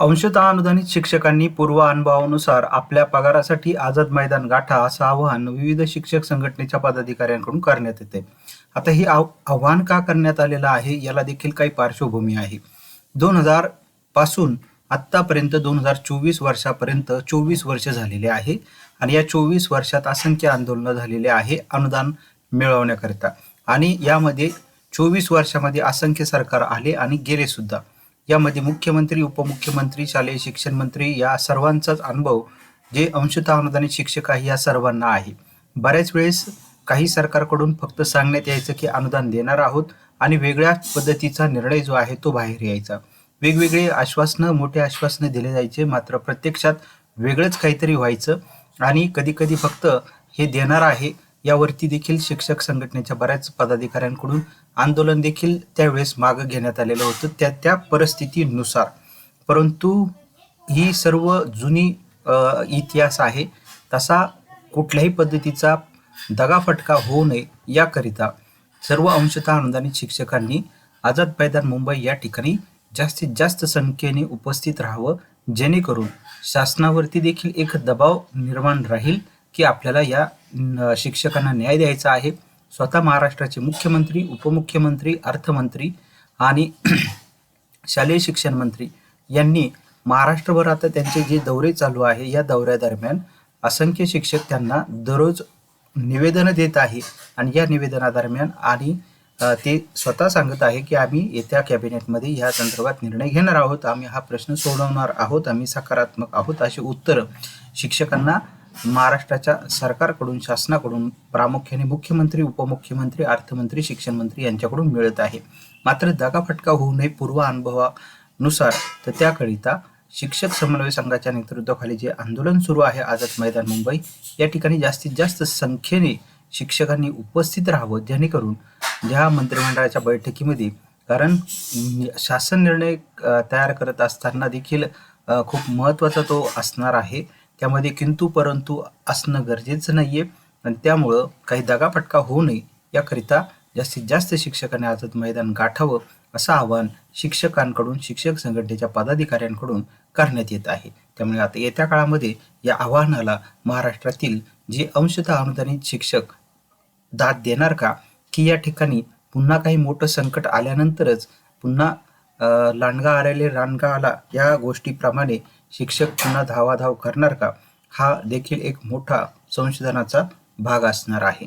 अंशतः अनुदानित शिक्षकांनी पूर्व अनुभवानुसार आपल्या पगारासाठी आझाद मैदान गाठा असं आवाहन विविध शिक्षक संघटनेच्या पदाधिकाऱ्यांकडून करण्यात येते. आता हे आव- आव्हान का करण्यात आलेलं आहे याला देखील काही पार्श्वभूमी आहे. दोन हजारपासून आत्तापर्यंत दोन हजार चोवीस वर्षापर्यंत चोवीस वर्ष झालेले आहे आणि या चोवीस वर्षात असंख्य आंदोलनं झालेले आहे अनुदान मिळवण्याकरिता. आणि यामध्ये चोवीस वर्षामध्ये असंख्य सरकार आले आणि गेले सुद्धा यामध्ये मुख्यमंत्री उपमुख्यमंत्री शालेय शिक्षण मंत्री या सर्वांचाच अनुभव जे अंशतः अनुदानित शिक्षक आहे या सर्वांना आहे. बऱ्याच वेळेस काही सरकारकडून फक्त सांगण्यात यायचं की अनुदान देणार आहोत आणि वेगळ्या पद्धतीचा निर्णय जो आहे तो बाहेर यायचा. वेगवेगळे आश्वासनं मोठे आश्वासनं दिले जायचे मात्र प्रत्यक्षात वेगळंच काहीतरी व्हायचं आणि कधी कधी फक्त हे देणार आहे यावरती देखील शिक्षक संघटनेच्या बऱ्याच पदाधिकाऱ्यांकडून आंदोलन देखील त्यावेळेस मागं घेण्यात आलेलं होतं त्या त्या परिस्थितीनुसार. परंतु ही सर्व जुनी इतिहास आहे तसा कुठल्याही पद्धतीचा दगाफटका होऊ नये याकरिता सर्व अंशतः अनुदानित शिक्षकांनी आझाद मैदान मुंबई या ठिकाणी जास्तीत जास्त संख्येने उपस्थित राहावं जेणेकरून शासनावरती देखील एक दबाव निर्माण राहील की आपल्याला या शिक्षकांना न्याय द्यायचा आहे. स्वतः महाराष्ट्राचे मुख्यमंत्री उपमुख्यमंत्री अर्थमंत्री आणि शालेय शिक्षण मंत्री यांनी महाराष्ट्रभर आता त्यांचे जे दौरे चालू आहे या दौऱ्यादरम्यान असंख्य शिक्षक त्यांना दररोज निवेदनं देत आहे. आणि या निवेदनादरम्यान आणि ते स्वतः सांगत आहे की आम्ही येत्या कॅबिनेटमध्ये या संदर्भात निर्णय घेणार आहोत. आम्ही हा प्रश्न सोडवणार आहोत. आम्ही सकारात्मक आहोत अशी उत्तरं शिक्षकांना महाराष्ट्राच्या सरकारकडून शासनाकडून प्रामुख्याने मुख्यमंत्री उपमुख्यमंत्री अर्थमंत्री शिक्षण मंत्री यांच्याकडून मिळत आहे. मात्र दगाफटका होऊ नये पूर्व अनुभवानुसार तर त्याकरिता शिक्षक समन्वय संघाच्या नेतृत्वाखाली जे आंदोलन सुरू आहे आझाद मैदान मुंबई या ठिकाणी जास्तीत जास्त संख्येने शिक्षकांनी उपस्थित राहावं जेणेकरून ज्या मंत्रिमंडळाच्या बैठकीमध्ये कारण शासन निर्णय तयार करत असताना देखील खूप महत्त्वाचा तो असणार आहे. त्यामध्ये किंतु परंतु असणं गरजेचं नाहीये. आणि त्यामुळं काही दगाफटका होऊ नये. याकरिता जास्तीत जास्त शिक्षकांनी आजच मैदान गाठावं असं आवाहन शिक्षकांकडून शिक्षक संघटनेच्या पदाधिकाऱ्यांकडून करण्यात येत आहे. त्यामुळे आता येत्या काळामध्ये या आव्हानाला महाराष्ट्रातील जे अंशतः अनुदानित शिक्षक दाद देणार का की या ठिकाणी पुन्हा काही मोठं संकट आल्यानंतरच पुन्हा लांडगा आलेले रानगा आला या गोष्टीप्रमाणे शिक्षक पुन्हा धावाधाव करणार का? हा देखील एक मोठा संशोधनाचा भाग असणार आहे.